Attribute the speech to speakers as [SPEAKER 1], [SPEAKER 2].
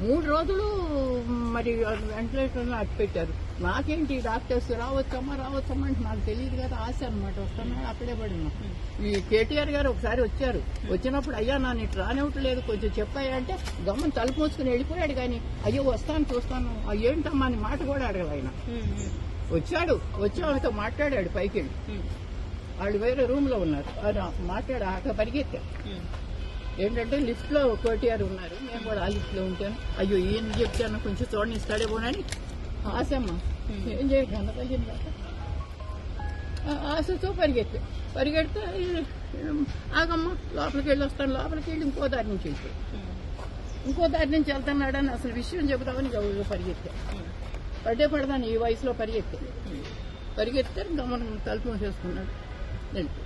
[SPEAKER 1] మూడు రోజులు మరి వెంటిలేటర్లో అట్టు పెట్టారు నాకేంటి డాక్టర్స్ రావచ్చమ్మా రావచ్చమ్మా అంటే నాకు తెలియదు కదా ఆశ అనమాట వస్తాను అక్కడే పడినా. ఈ కేటీఆర్ గారు ఒకసారి వచ్చారు. వచ్చినప్పుడు అయ్యా నా నీకు రానివ్వట్లేదు కొంచెం చెప్పాయా అంటే గమ్మని తలుపు మూసుకుని వెళ్ళిపోయాడు కానీ అయ్యో వస్తాను చూస్తాను. ఏంటమ్మా అని మాట కూడా అడగదు ఆయన. వచ్చాడు. వచ్చి ఆమెతో మాట్లాడాడు పైకి వెళ్ళి వాళ్ళు వేరే రూమ్లో ఉన్నారు మాట్లాడు అక్కడ పరిగెత్తారు. ఏంటంటే లిఫ్ట్లో కోటిఆర్ ఉన్నారు. నేను కూడా ఆ లిఫ్ట్లో ఉంటాను అయ్యో ఈయన చెప్తాను కొంచెం చూడండి ఇస్తాడే ఇస్తాడేమోనని ఆశమ్మ. ఏం చేయాలి తగ్గింది కాక ఆశతో పరిగెత్తా పరిగెడితే ఆగమ్మ లోపలికి వెళ్ళి వస్తాను. లోపలికి వెళ్ళి ఇంకో దారి నుంచి వెళ్ళిపోయి ఇంకో దారి నుంచి వెళ్తున్నాడని అసలు విషయం చెబుతామని గౌరవ పరిగెత్తా. పడే పడదాను ఈ వయసులో పరిగెత్తా. పరిగెత్తే గమనం తలుపు మూసేసుకున్నాడు. వెళ్ళిపోయి